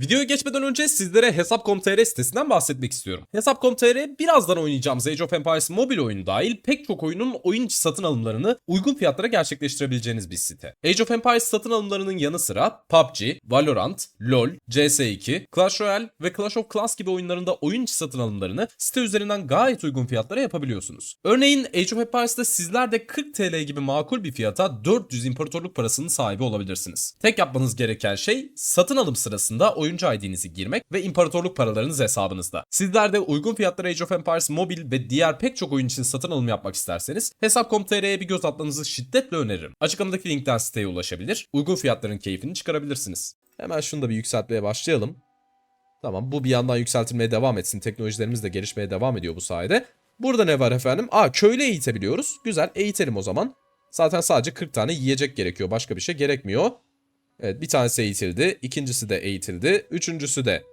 Videoya geçmeden önce sizlere Hesap.com.tr sitesinden bahsetmek istiyorum. Hesap.com.tr birazdan oynayacağımız Age of Empires mobil oyunu dahil pek çok oyunun oyun satın alımlarını uygun fiyatlara gerçekleştirebileceğiniz bir site. Age of Empires satın alımlarının yanı sıra PUBG, Valorant, LoL, CS2, Clash Royale ve Clash of Clans gibi oyunlarında oyun satın alımlarını site üzerinden gayet uygun fiyatlara yapabiliyorsunuz. Örneğin Age of Empires'ta sizler de 40 TL gibi makul bir fiyata 400 imparatorluk parasının sahibi olabilirsiniz. Tek yapmanız gereken şey satın alım sırasında oyuncu ID'nizi girmek ve imparatorluk paralarınız hesabınızda. Sizler de uygun fiyatlara Age of Empires mobil ve diğer pek çok oyun için satın alım yapmak isterseniz Hesap.com.tr'ye bir göz atmanızı şiddetle öneririm. Açıklamadaki linkten siteye ulaşabilir, uygun fiyatların keyfini çıkarabilirsiniz. Hemen şunu da bir yükseltmeye başlayalım. Tamam bu bir yandan yükseltilmeye devam etsin. Teknolojilerimiz de gelişmeye devam ediyor bu sayede. Burada ne var efendim? Aa köylü eğitebiliyoruz. Güzel eğitelim o zaman. Zaten sadece 40 tane yiyecek gerekiyor. Başka bir şey gerekmiyor. Evet bir tanesi eğitildi. ikincisi de eğitildi. Üçüncüsü de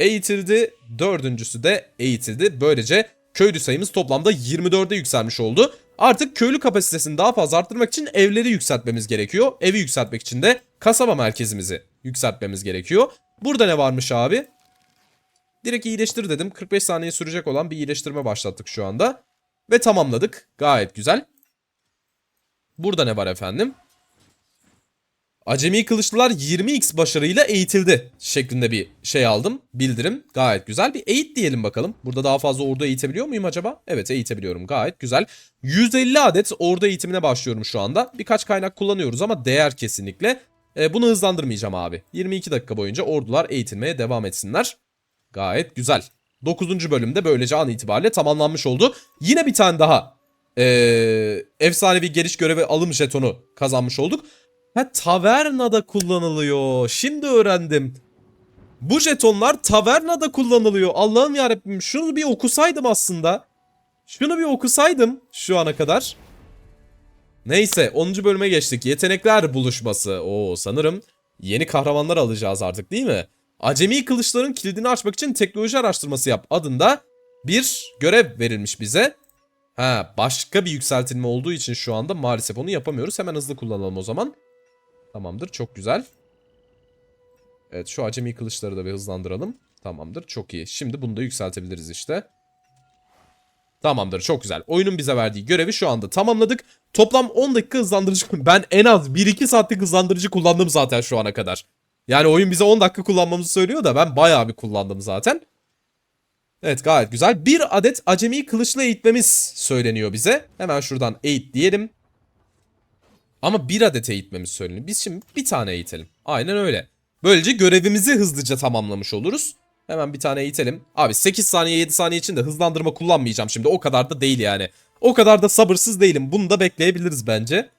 eğitildi. Dördüncüsü de eğitildi. Böylece köylü sayımız toplamda 24'e yükselmiş oldu. Artık köylü kapasitesini daha fazla arttırmak için evleri yükseltmemiz gerekiyor. Evi yükseltmek için de kasaba merkezimizi yükseltmemiz gerekiyor. Burada ne varmış abi? Direkt iyileştir dedim. 45 saniye sürecek olan bir iyileştirme başlattık şu anda. Ve tamamladık. Gayet güzel. Burada ne var efendim? Acemi kılıçlılar 20x başarıyla eğitildi şeklinde bir şey aldım. Bildirim. Gayet güzel. Bir eğit diyelim bakalım. Burada daha fazla ordu eğitebiliyor muyum acaba? Evet eğitebiliyorum. Gayet güzel. 150 adet ordu eğitimine başlıyorum şu anda. Birkaç kaynak kullanıyoruz ama değer kesinlikle. E, bunu hızlandırmayacağım abi. 22 dakika boyunca ordular eğitilmeye devam etsinler. Gayet güzel. 9. bölümde böylece an itibariyle tamamlanmış oldu. Yine bir tane daha ee, efsanevi geliş görevi alım jetonu kazanmış olduk. Ha tavernada kullanılıyor. Şimdi öğrendim. Bu jetonlar tavernada kullanılıyor. Allah'ım yarabbim şunu bir okusaydım aslında. Şunu bir okusaydım şu ana kadar. Neyse 10. bölüme geçtik. Yetenekler buluşması. Oo sanırım yeni kahramanlar alacağız artık değil mi? Acemi kılıçların kilidini açmak için teknoloji araştırması yap adında bir görev verilmiş bize. Ha başka bir yükseltilme olduğu için şu anda maalesef onu yapamıyoruz. Hemen hızlı kullanalım o zaman. Tamamdır çok güzel. Evet şu acemi kılıçları da bir hızlandıralım. Tamamdır çok iyi. Şimdi bunu da yükseltebiliriz işte. Tamamdır çok güzel. Oyunun bize verdiği görevi şu anda tamamladık. Toplam 10 dakika hızlandırıcı. Ben en az 1-2 saatlik hızlandırıcı kullandım zaten şu ana kadar. Yani oyun bize 10 dakika kullanmamızı söylüyor da ben bayağı bir kullandım zaten. Evet gayet güzel. Bir adet acemi kılıçla eğitmemiz söyleniyor bize. Hemen şuradan eğit diyelim. Ama bir adet eğitmemiz söyleniyor. Biz şimdi bir tane eğitelim. Aynen öyle. Böylece görevimizi hızlıca tamamlamış oluruz. Hemen bir tane eğitelim. Abi 8 saniye 7 saniye için de hızlandırma kullanmayacağım şimdi. O kadar da değil yani. O kadar da sabırsız değilim. Bunu da bekleyebiliriz bence.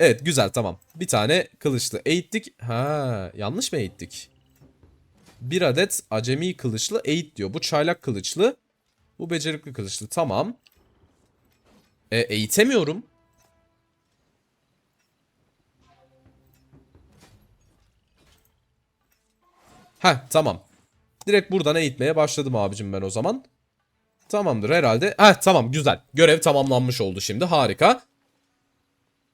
Evet güzel tamam. Bir tane kılıçlı eğittik. Ha yanlış mı eğittik? Bir adet acemi kılıçlı eğit diyor. Bu çaylak kılıçlı. Bu becerikli kılıçlı. Tamam. E, eğitemiyorum. Heh tamam. Direkt buradan eğitmeye başladım abicim ben o zaman. Tamamdır herhalde. Heh tamam güzel. Görev tamamlanmış oldu şimdi. Harika.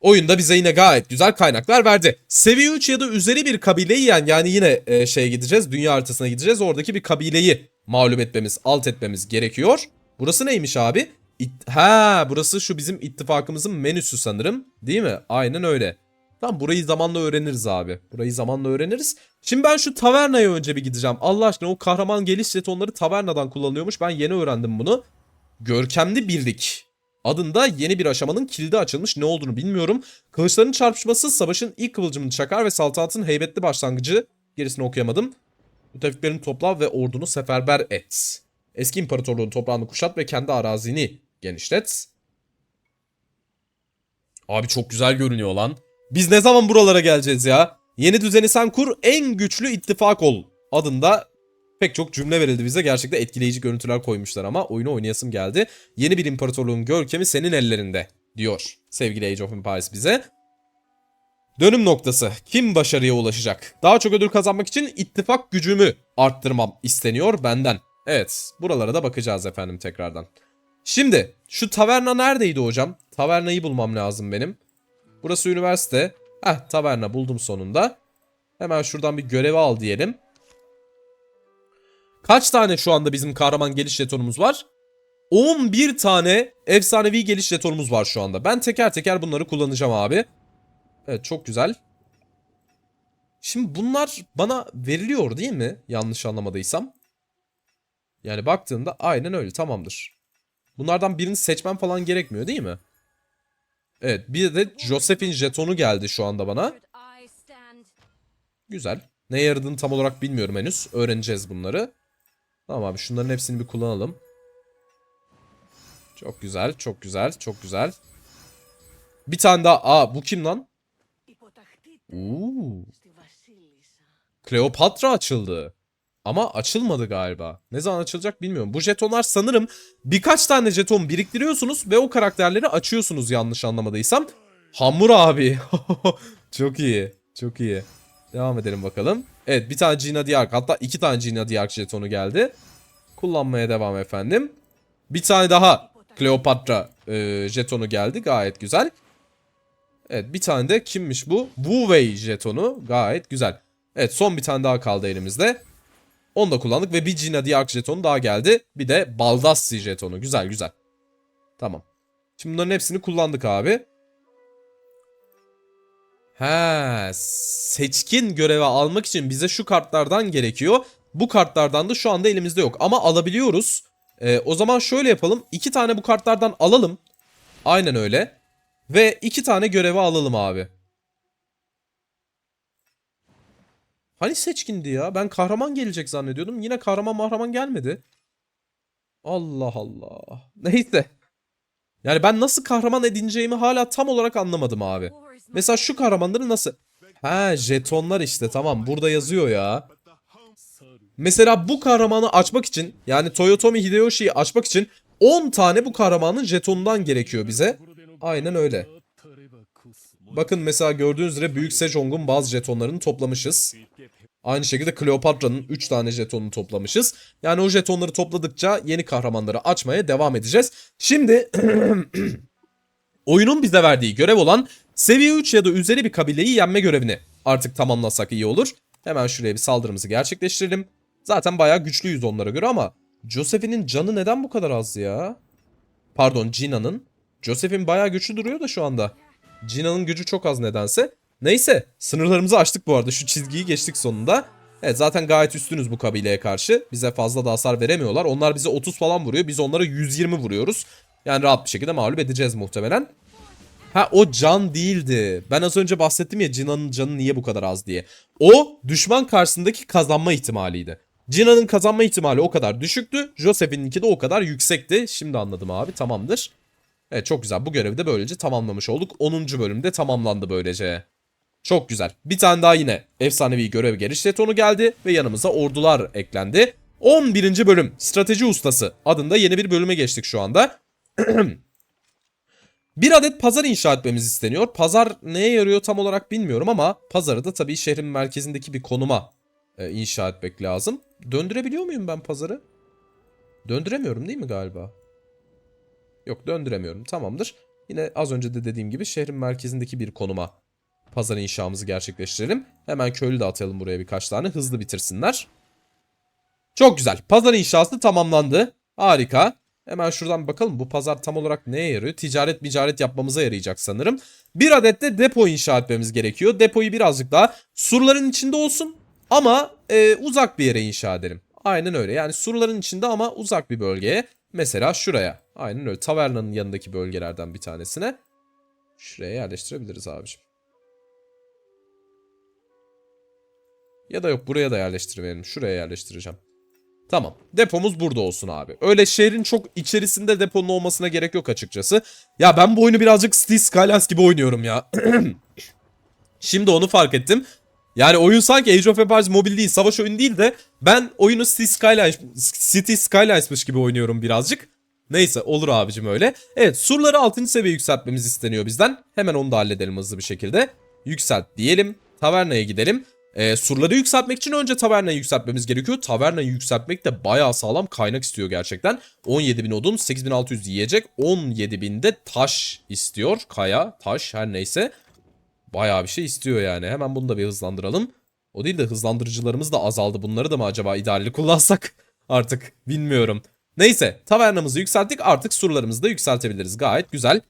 Oyunda bize yine gayet güzel kaynaklar verdi. Seviye 3 ya da üzeri bir kabileyi yani, yani yine e, şeye gideceğiz. Dünya haritasına gideceğiz. Oradaki bir kabileyi mağlup etmemiz, alt etmemiz gerekiyor. Burası neymiş abi? İt ha burası şu bizim ittifakımızın menüsü sanırım. Değil mi? Aynen öyle. Tamam burayı zamanla öğreniriz abi. Burayı zamanla öğreniriz. Şimdi ben şu tavernaya önce bir gideceğim. Allah aşkına o kahraman geliş jetonları tavernadan kullanılıyormuş. Ben yeni öğrendim bunu. Görkemli birlik adında yeni bir aşamanın kilidi açılmış. Ne olduğunu bilmiyorum. Kılıçların çarpışması savaşın ilk kıvılcımını çakar ve saltanatın heybetli başlangıcı. Gerisini okuyamadım. Müttefiklerini topla ve ordunu seferber et. Eski imparatorluğun toprağını kuşat ve kendi arazini genişlet. Abi çok güzel görünüyor lan. Biz ne zaman buralara geleceğiz ya? Yeni düzeni sen kur, en güçlü ittifak ol adında pek çok cümle verildi bize. Gerçekten etkileyici görüntüler koymuşlar ama oyunu oynayasım geldi. Yeni bir imparatorluğun görkemi senin ellerinde diyor sevgili Age of Empires bize. Dönüm noktası. Kim başarıya ulaşacak? Daha çok ödül kazanmak için ittifak gücümü arttırmam isteniyor benden. Evet, buralara da bakacağız efendim tekrardan. Şimdi şu taverna neredeydi hocam? Tavernayı bulmam lazım benim. Burası üniversite. Heh taverna buldum sonunda. Hemen şuradan bir görevi al diyelim. Kaç tane şu anda bizim kahraman geliş jetonumuz var? 11 tane efsanevi geliş jetonumuz var şu anda. Ben teker teker bunları kullanacağım abi. Evet çok güzel. Şimdi bunlar bana veriliyor değil mi? Yanlış anlamadıysam. Yani baktığımda aynen öyle tamamdır. Bunlardan birini seçmem falan gerekmiyor değil mi? Evet bir de Joseph'in jetonu geldi şu anda bana. Güzel. Ne yaradığını tam olarak bilmiyorum henüz. Öğreneceğiz bunları. Tamam abi şunların hepsini bir kullanalım. Çok güzel, çok güzel, çok güzel. Bir tane daha. Aa bu kim lan? Oo. Kleopatra açıldı. Ama açılmadı galiba. Ne zaman açılacak bilmiyorum. Bu jetonlar sanırım birkaç tane jeton biriktiriyorsunuz ve o karakterleri açıyorsunuz yanlış anlamadıysam. Hamur abi. çok iyi. Çok iyi. Devam edelim bakalım. Evet bir tane Gina Diark hatta iki tane Gina Diark jetonu geldi. Kullanmaya devam efendim. Bir tane daha Kleopatra e, jetonu geldi. Gayet güzel. Evet bir tane de kimmiş bu? Wu Wei jetonu. Gayet güzel. Evet son bir tane daha kaldı elimizde. Onu da kullandık ve bir Gina Diark jetonu daha geldi. Bir de Baldassi jetonu. Güzel güzel. Tamam. Şimdi bunların hepsini kullandık abi. He, seçkin görevi almak için bize şu kartlardan gerekiyor. Bu kartlardan da şu anda elimizde yok ama alabiliyoruz. Ee, o zaman şöyle yapalım. İki tane bu kartlardan alalım. Aynen öyle. Ve iki tane görevi alalım abi. Hani seçkindi ya? Ben kahraman gelecek zannediyordum. Yine kahraman mahraman gelmedi. Allah Allah. Neyse. Yani ben nasıl kahraman edineceğimi hala tam olarak anlamadım abi. Mesela şu kahramanları nasıl... Ha jetonlar işte tamam burada yazıyor ya. Mesela bu kahramanı açmak için yani Toyotomi Hideyoshi'yi açmak için 10 tane bu kahramanın jetonundan gerekiyor bize. Aynen öyle. Bakın mesela gördüğünüz üzere Büyük Sejong'un bazı jetonlarını toplamışız. Aynı şekilde Kleopatra'nın 3 tane jetonunu toplamışız. Yani o jetonları topladıkça yeni kahramanları açmaya devam edeceğiz. Şimdi oyunun bize verdiği görev olan seviye 3 ya da üzeri bir kabileyi yenme görevini artık tamamlasak iyi olur. Hemen şuraya bir saldırımızı gerçekleştirelim. Zaten bayağı güçlüyüz onlara göre ama Josephine'in canı neden bu kadar az ya? Pardon Gina'nın. Josephine bayağı güçlü duruyor da şu anda. Gina'nın gücü çok az nedense. Neyse sınırlarımızı aştık bu arada. Şu çizgiyi geçtik sonunda. Evet zaten gayet üstünüz bu kabileye karşı. Bize fazla da hasar veremiyorlar. Onlar bize 30 falan vuruyor. Biz onlara 120 vuruyoruz. Yani rahat bir şekilde mağlup edeceğiz muhtemelen. Ha o can değildi. Ben az önce bahsettim ya Cina'nın canı niye bu kadar az diye. O düşman karşısındaki kazanma ihtimaliydi. Cina'nın kazanma ihtimali o kadar düşüktü. Josephine'inki de o kadar yüksekti. Şimdi anladım abi tamamdır. Evet çok güzel. Bu görevi de böylece tamamlamış olduk. 10. bölümde tamamlandı böylece. Çok güzel. Bir tane daha yine efsanevi görev geliş jetonu geldi ve yanımıza ordular eklendi. 11. bölüm Strateji Ustası adında yeni bir bölüme geçtik şu anda. bir adet pazar inşa etmemiz isteniyor. Pazar neye yarıyor tam olarak bilmiyorum ama pazarı da tabii şehrin merkezindeki bir konuma e, inşa etmek lazım. Döndürebiliyor muyum ben pazarı? Döndüremiyorum değil mi galiba? Yok döndüremiyorum. Tamamdır. Yine az önce de dediğim gibi şehrin merkezindeki bir konuma pazar inşamızı gerçekleştirelim. Hemen köylü de atalım buraya birkaç tane. Hızlı bitirsinler. Çok güzel. Pazar inşası tamamlandı. Harika. Hemen şuradan bakalım bu pazar tam olarak neye yarıyor? Ticaret ticaret yapmamıza yarayacak sanırım. Bir adet de depo inşa etmemiz gerekiyor. Depoyu birazcık daha surların içinde olsun ama e, uzak bir yere inşa edelim. Aynen öyle. Yani surların içinde ama uzak bir bölgeye. Mesela şuraya. Aynen öyle. Tavernanın yanındaki bölgelerden bir tanesine. Şuraya yerleştirebiliriz abiciğim. Ya da yok buraya da yerleştirmeyelim. Şuraya yerleştireceğim. Tamam. Depomuz burada olsun abi. Öyle şehrin çok içerisinde deponun olmasına gerek yok açıkçası. Ya ben bu oyunu birazcık City Skylines gibi oynuyorum ya. Şimdi onu fark ettim. Yani oyun sanki Age of Empires mobil değil, savaş oyunu değil de ben oyunu City Skylines, City Skylines'mış gibi oynuyorum birazcık. Neyse olur abicim öyle. Evet surları 6. seviye yükseltmemiz isteniyor bizden. Hemen onu da halledelim hızlı bir şekilde. Yükselt diyelim. Tavernaya gidelim. Ee, surları yükseltmek için önce tavernayı yükseltmemiz gerekiyor. Tavernayı yükseltmek de bayağı sağlam kaynak istiyor gerçekten. 17.000 odun, 8.600 yiyecek, 17.000 de taş istiyor. Kaya, taş her neyse. Bayağı bir şey istiyor yani. Hemen bunu da bir hızlandıralım. O değil de hızlandırıcılarımız da azaldı. Bunları da mı acaba idareli kullansak? Artık bilmiyorum. Neyse tavernamızı yükselttik artık surlarımızı da yükseltebiliriz. Gayet güzel.